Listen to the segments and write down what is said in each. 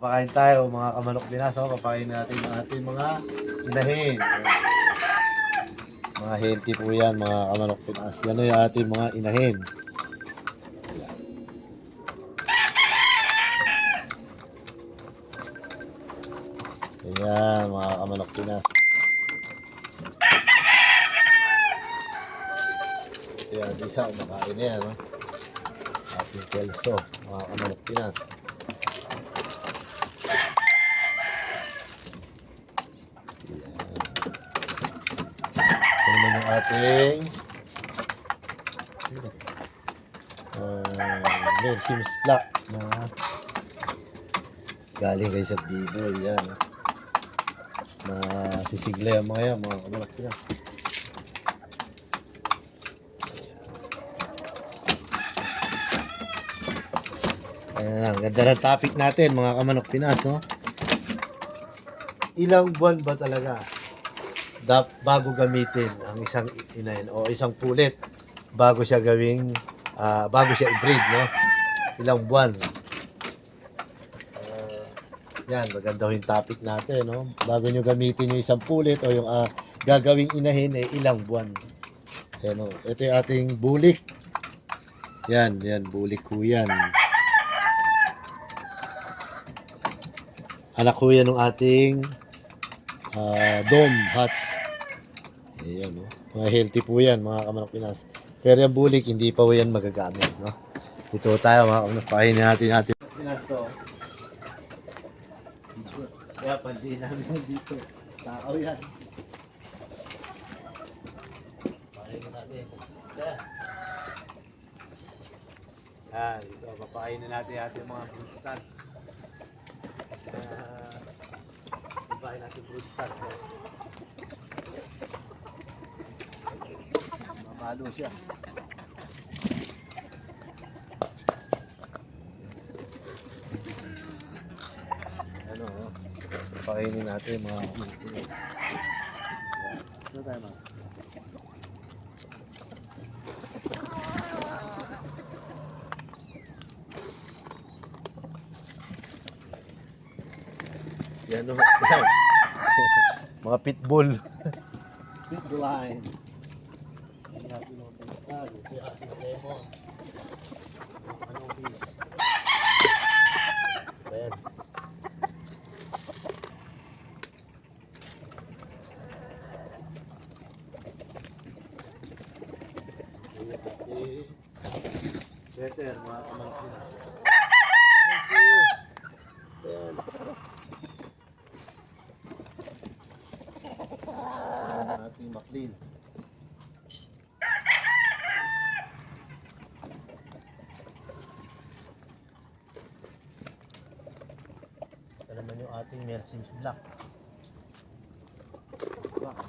Papakain tayo mga kamanok binaso. Papakain natin ang ating mga inahin. Mga healthy po yan mga kamanok pinas. Yan o yung ating mga inahin. Ayan mga kamanok pinas. Ayan, isa kumakain na yan. No? Ating kelso, mga kamanok pinas. Ito naman yung ating uh, Mersims Black na galing kay sa Bibo. Yan. Na sisigla yung mga yan, mga kamalak sila. Ayan, ganda ng topic natin mga kamanok Pinas, no? Ilang buwan ba talaga bago gamitin ang isang inahin o isang pulit bago siya gawing ah, bago siya i-breed no? Ilang buwan. Ah, yan maganda yung topic natin no? Bago nyo gamitin yung isang pulit o yung ah, gagawing inahin eh ilang buwan. Yan o ito yung ating bulik. Yan yan bulik ko yan. Anak ko yan ng ating ah, dome hats. Ayan, no? Mga healthy po yan, mga kamanok Pinas. Pero yung bulik, hindi pa po yan magagamit, no? Ito tayo, mga kamanok. Pakainin natin natin. Pinas to. Kaya pandi namin dito. Takaw yan. Pakainin natin. Yan. Yan, ito. Papakainin natin ating mga brustan. Uh, Ibahin natin brustan. Mamalo siya. Ano, oh. pakainin natin mga kumakulo. Ano tayo mga? Yan o. Yan. mga pitbull. pitbull line. Ayan. Better, mga kamangkin. Thank you. Ayan. Maklin. Ito naman yung ating Mercedes Black. Black.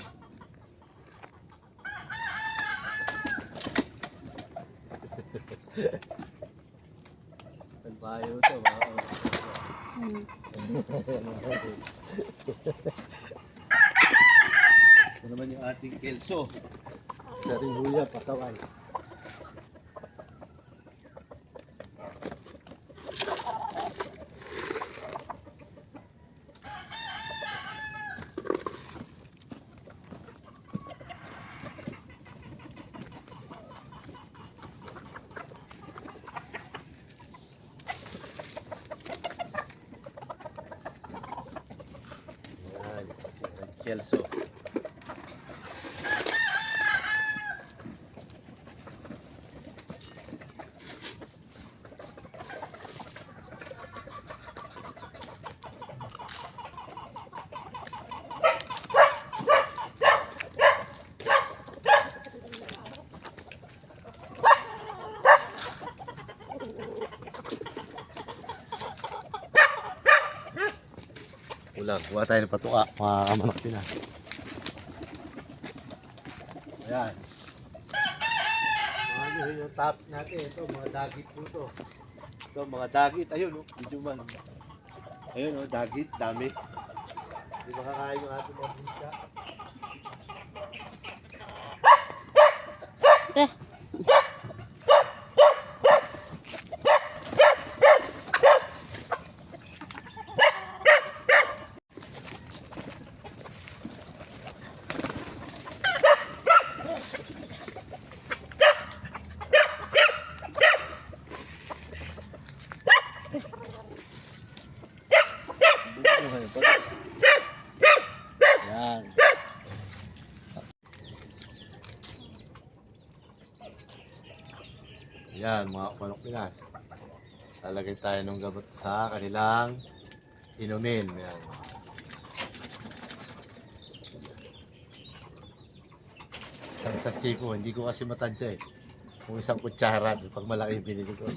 Nagbayo to, mga Ito naman yung ating kelso. Sa ring huya, pasaway. Yan, yung kelso. Ulang, kuha tayo ng patuka, mga kamanok din ah. Ayan. Mga ano yung top natin, ito, mga dagit po to. Ito, mga dagit, ayun oh, medyo man. Ayun oh, dagit, dami. Hindi makakain yung ating mga busa. Yan, mga manok Pinas. Lalagay tayo ng gamot sa kanilang inumin. Yan. Isang sachet ko, hindi ko kasi matansya eh. Kung isang kutsara, pag malaki binili ko.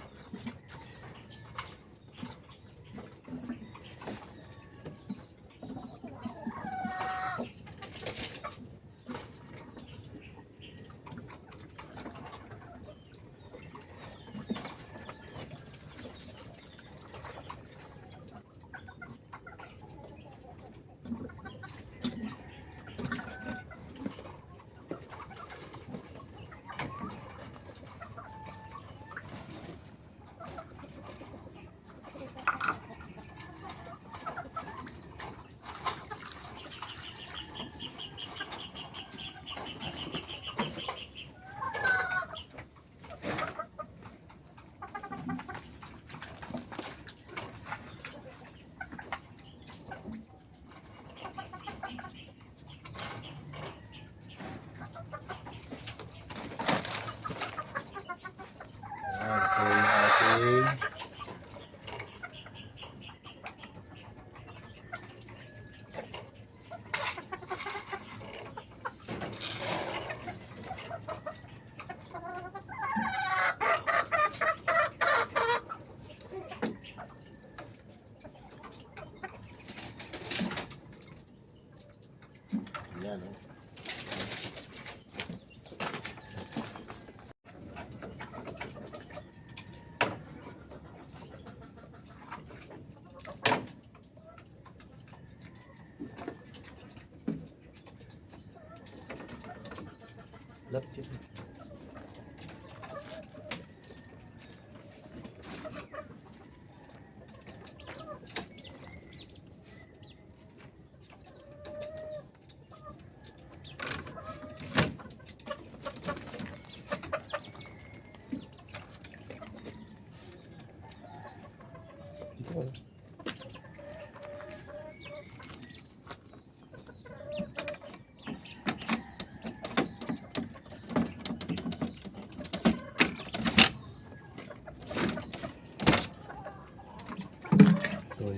Laptop.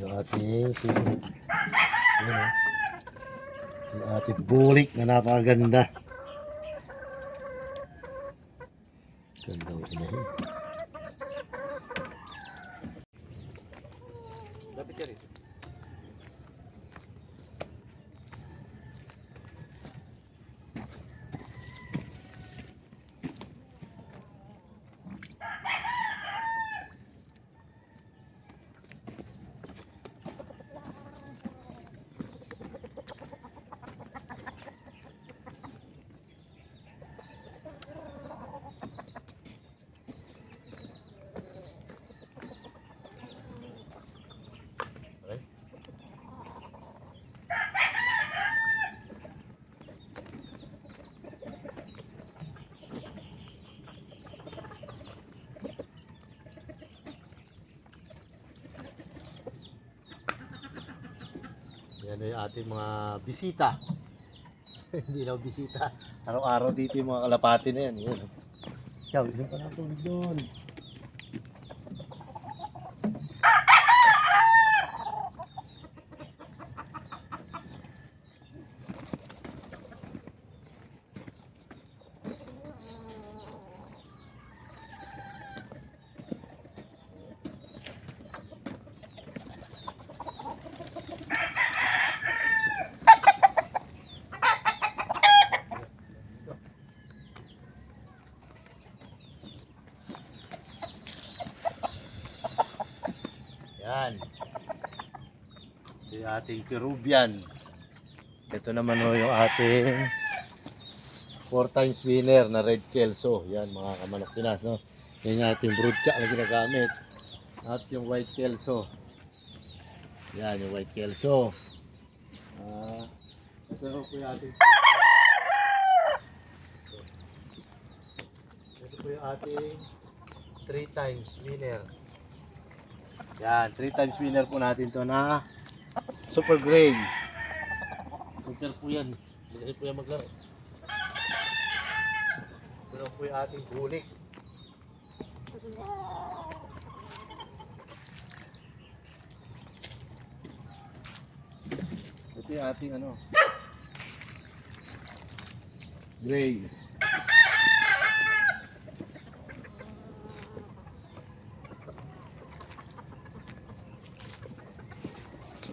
Yung ating sino. Yun, oh. Yung ating bulik na napakaganda. Ganda ko inahin. Lapit ka rito. Yan yung ating mga bisita. Hindi lang bisita. Araw-araw dito yung mga kalapati na yan. Yan. Ikaw, ilan pa lang tubig doon. Yan. Ito yung ating Peruvian. Ito naman ho yung ating four times winner na red kelso. Yan mga kamanok Pinas. No? Yan yung ating broodka na ginagamit. At yung white kelso. Yan yung white kelso. Ah, ito ho po yung ating ito po yung ating three times winner. Yan, three times winner po natin to na Super grain. Super po yan. Hindi po yan maglaro. Ito po yung ating bulik. Ito yung ating ano. Gray.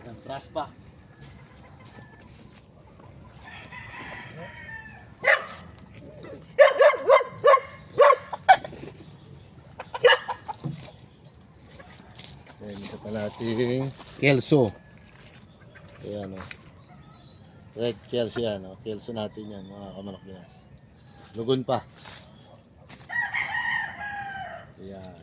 Ang trash pa. Ayan, natin kelso. Ayan o. Red kelso yan o. Kelso natin yan mga kamanok yan. Lugon pa. Ayan.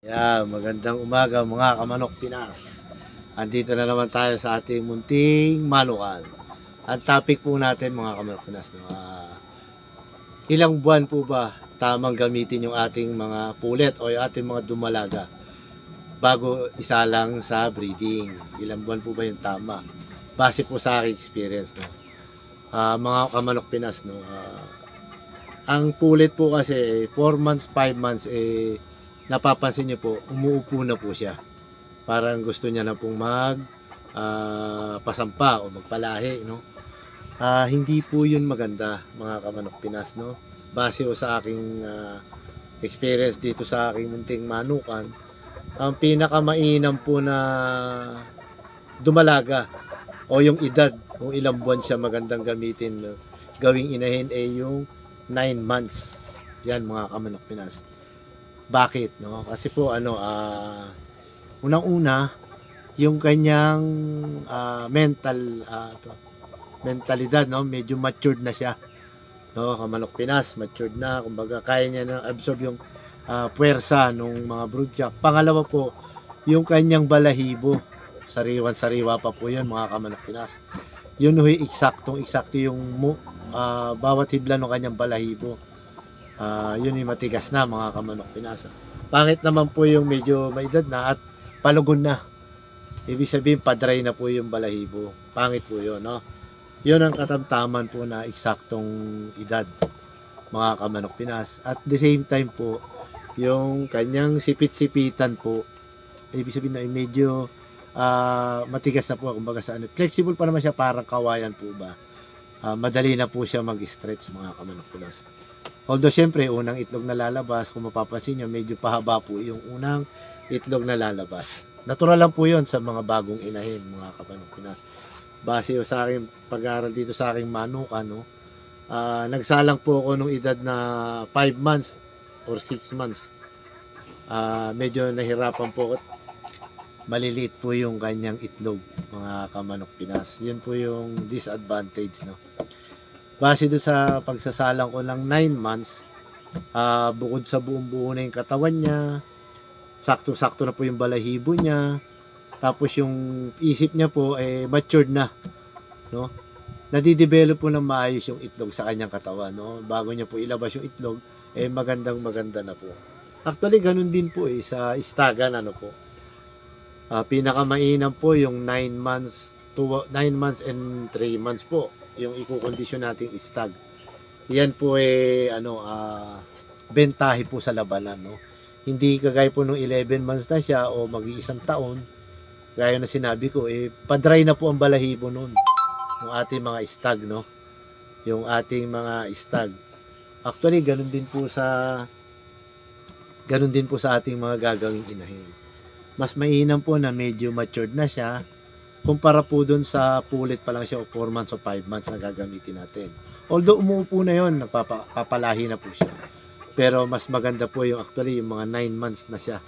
Yan, magandang umaga mga kamanok Pinas. Andito na naman tayo sa ating munting malukan. Ang topic po natin mga kamanok Pinas, no? ah, ilang buwan po ba tamang gamitin yung ating mga pulet o yung ating mga dumalaga bago isa lang sa breeding? Ilang buwan po ba yung tama? Base po sa aking experience, no? Ah, mga kamanok Pinas, no? ah, ang pulet po kasi 4 months, 5 months, eh, napapansin niyo po, umuupo na po siya. Parang gusto niya na pong mag ah, pasampa o magpalahi, no? Ah, hindi po 'yun maganda, mga kamanok Pinas, no? Base o sa aking ah, experience dito sa aking munting manukan, ang pinakamainam po na dumalaga o yung edad, kung ilang buwan siya magandang gamitin, gawing inahin ay yung 9 months. Yan mga kamanok Pinas. Bakit, no? Kasi po ano ah unang-una yung kanyang ah, mental ah, to, mentalidad, no? Medyo matured na siya. No, kamanok Pinas, matured na, kumbaga kaya niya na absorb yung ah, puwersa ng mga broodjack. Pangalawa po, yung kanyang balahibo. Sariwan-sariwa pa po yun, mga kamanok Pinas. Yun ho, eksaktong eksakto yung mu, ah, bawat hibla ng kanyang balahibo. Ah, yun yung matigas na mga kamanok Pinas. Pangit naman po yung medyo may edad na at palugon na. Ibig sabihin, padry na po yung balahibo. Pangit po yun, no? Yun ang katamtaman po na eksaktong edad, mga kamanok Pinas. At the same time po, yung kanyang sipit-sipitan po, ibig sabihin na medyo ah, matigas na po, kumbaga sa ano. Flexible pa naman siya, parang kawayan po ba. Ah, madali na po siya mag-stretch, mga kamanok Pinas. Although, syempre, unang itlog na lalabas, kung mapapansin nyo, medyo pahaba po yung unang itlog na lalabas. Natural lang po yun sa mga bagong inahin, mga kapanong Pinas. Base sa aking pag-aaral dito sa aking manukan, no? Ah, nagsalang po ako nung edad na 5 months or 6 months. Ah, medyo nahirapan po ako. Maliliit po yung kanyang itlog, mga kamanok Pinas. Yun po yung disadvantage, no? Base doon sa pagsasalang ko ng 9 months, ah, bukod sa buong buo na yung katawan niya, sakto-sakto na po yung balahibo niya, tapos yung isip niya po, eh, matured na, no? Nadidevelop po ng maayos yung itlog sa kanyang katawan, no? Bago niya po ilabas yung itlog, eh, magandang maganda na po. Actually, ganun din po eh, sa istagan, ano po. Ah, pinakamainam po yung 9 months, to 9 months and 3 months po yung ikukondisyon nating istag. Yan po eh ano ah bentahe po sa labanan no. Hindi kagaya po nung 11 months na siya o mag-iisang taon. Gaya na sinabi ko eh padry na po ang balahibo noon ng ating mga istag no. Yung ating mga istag. Actually ganun din po sa ganun din po sa ating mga gagawing inahin. Mas mainam po na medyo matured na siya kumpara po dun sa pulit pa lang siya o 4 months o 5 months na gagamitin natin. Although umuupo na yon, nagpapalahi na po siya. Pero mas maganda po yung actually yung mga 9 months na siya.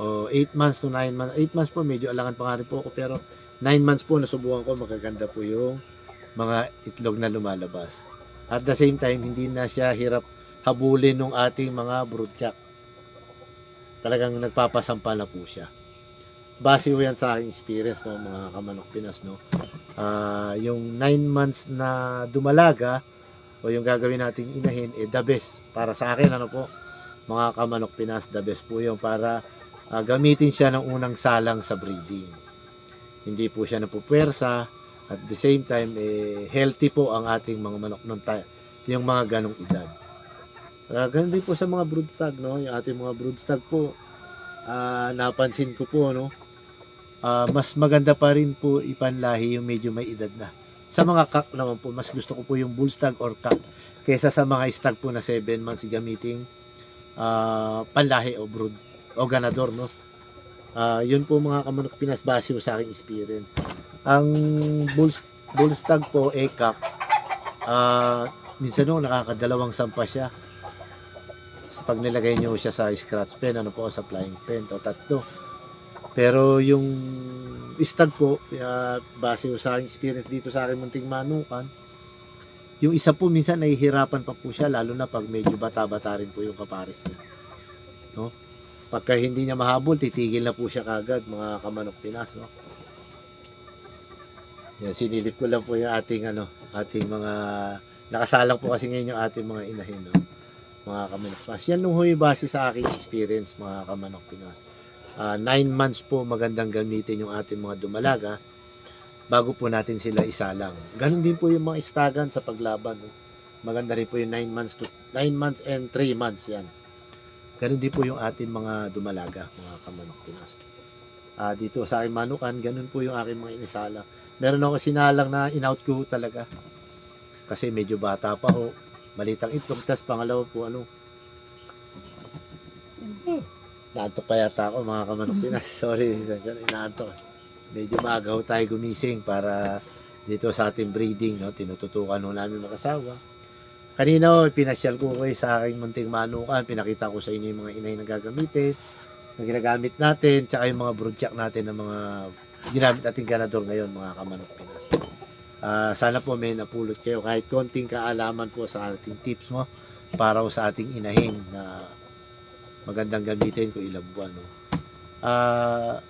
O 8 months to 9 months. 8 months po medyo alangan pa nga rin po ako pero 9 months po nasubukan ko magaganda po yung mga itlog na lumalabas. At the same time hindi na siya hirap habulin ng ating mga broodcock. Talagang nagpapasampa na po siya base ko yan sa aking experience no mga kamanok Pinas no Ah, yung 9 months na dumalaga o yung gagawin nating inahin eh the best para sa akin ano po mga kamanok Pinas the best po yung para ah, gamitin siya ng unang salang sa breeding. Hindi po siya napupwersa at the same time eh, healthy po ang ating mga manok ng yung mga ganong edad. Uh, ganun din po sa mga broodstag, no? Yung ating mga broodstag po, ah, napansin ko po, no? Ah, mas maganda pa rin po ipanlahi yung medyo may edad na. Sa mga kak naman po, mas gusto ko po yung bull stag or kak kaysa sa mga stag po na 7 months gamiting ah, panlahi o brood o ganador, no? Ah, yun po mga kamanok Pinas base sa aking experience. Ang bull, bull stag po, kak, ah, minsan no, nakakadalawang sampa siya. Sa pag nilagay nyo siya sa scratch pen, ano po, sa flying pen, o tatlo. Pero yung stag po, uh, base sa aking experience dito sa aking munting manukan, yung isa po minsan nahihirapan pa po siya, lalo na pag medyo bata-bata rin po yung kapares niya. No? Pagka hindi niya mahabol, titigil na po siya kagad, mga kamanok Pinas. No? Yan, sinilip ko lang po yung ating, ano, ating mga, nakasalang po kasi ngayon yung ating mga inahin. No? Mga kamanok Pinas. Yan nung base sa aking experience, mga kamanok Pinas. Ah, nine months po magandang gamitin yung ating mga dumalaga bago po natin sila isalang. Ganon din po yung mga istagan sa paglaban. No? Maganda rin po yung 9 months to 9 months and 3 months yan. Ganon din po yung ating mga dumalaga, mga kamanok Pinas. Ah, dito sa aking manukan, ganon po yung aking mga inisala. Meron ako sinalang na in-out ko talaga. Kasi medyo bata pa ho. Malitang itlog. Tapos pangalawa po, ano, Naantok pa yata ako mga kamanok Pinas. Sorry, sorry, inaantok. Medyo maaga ho tayo gumising para dito sa ating breeding, no? tinututukan ho namin mag-asawa. Kanina pinasyal ko kayo sa aking munting manukan. Pinakita ko sa inyo yung mga inay na gagamitin, na ginagamit natin, tsaka yung mga broodjack natin ng mga ginamit nating ganador ngayon, mga kamanok Pinas. Ah, sana po may napulot kayo kahit konting kaalaman po sa ating tips mo para sa ating inahing na magandang gamitin kung ilang buwan. No? Ah,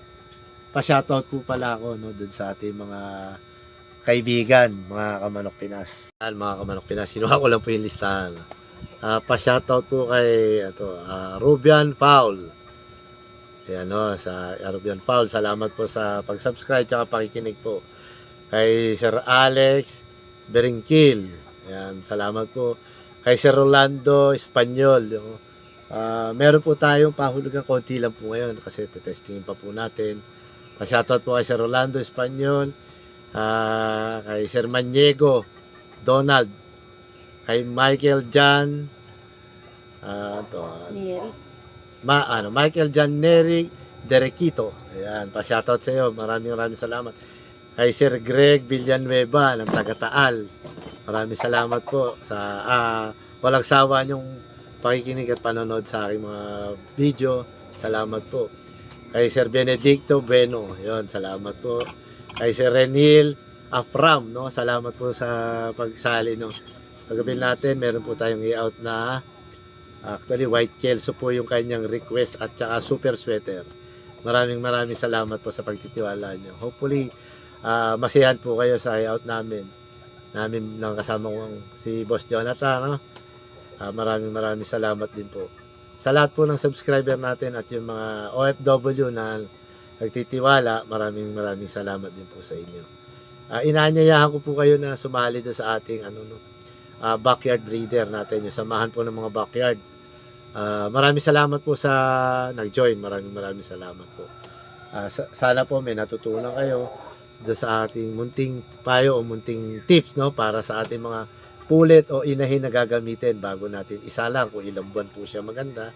pa-shoutout po pala ako no, dun sa ating mga kaibigan, mga kamanok Pinas. Yan, mga kamanok Pinas, sinuha ko lang po yung listahan. Ah, pa-shoutout po kay ato, ah, Rubian Paul. Ayan no, sa Rubian Paul, salamat po sa pag-subscribe at pakikinig po. Kay Sir Alex Beringkil. Ayan, salamat po. Kay Sir Rolando Espanyol. Yung, Ah, meron po tayong pahulugan konti lang po ngayon kasi testingin pa po natin. Pa-shoutout po kay Sir Rolando Espanyol, ah, kay Sir Maniego, Donald, kay Michael Jan, ah, to, Neri. ma, ano, Michael Jan Neri Derequito. Ayan, pa-shoutout sa iyo. Maraming maraming salamat. Kay Sir Greg Villanueva ng Tagataal. Maraming salamat po sa ah, walang sawa niyong pakikinig at panonood sa aking mga video. Salamat po. Kay Sir Benedicto Bueno, yon salamat po. Kay Sir Renil Afram, no? Salamat po sa pagsali, no? Paggabi natin, meron po tayong i-out na actually white kelso po yung kanyang request at saka super sweater. Maraming maraming salamat po sa pagtitiwala nyo. Hopefully, ah, masiyahan po kayo sa i-out namin. Namin ng kasama kong si Boss Jonathan, no? Ah, maraming maraming salamat din po. Sa lahat po ng subscriber natin at yung mga OFW na nagtitiwala, maraming maraming salamat din po sa inyo. Ah, inaanyayahan ko po kayo na sumali doon sa ating ano no, ah, backyard breeder natin, yung samahan po ng mga backyard. Ah, maraming salamat po sa nag-join. Maraming maraming salamat po. Ah, sa- sana po may natutunan kayo doon sa ating munting payo o munting tips no para sa ating mga pulit o inahin na gagamitin bago natin isa lang kung ilang buwan po siya maganda.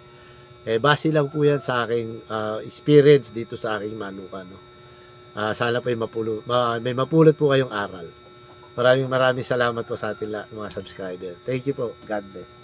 Eh, base lang po yan sa aking ah, experience dito sa aking manuka. No? Ah, sana po may mapulot, ma- may mapulot po kayong aral. Maraming maraming salamat po sa ating mga subscriber. Thank you po. God bless.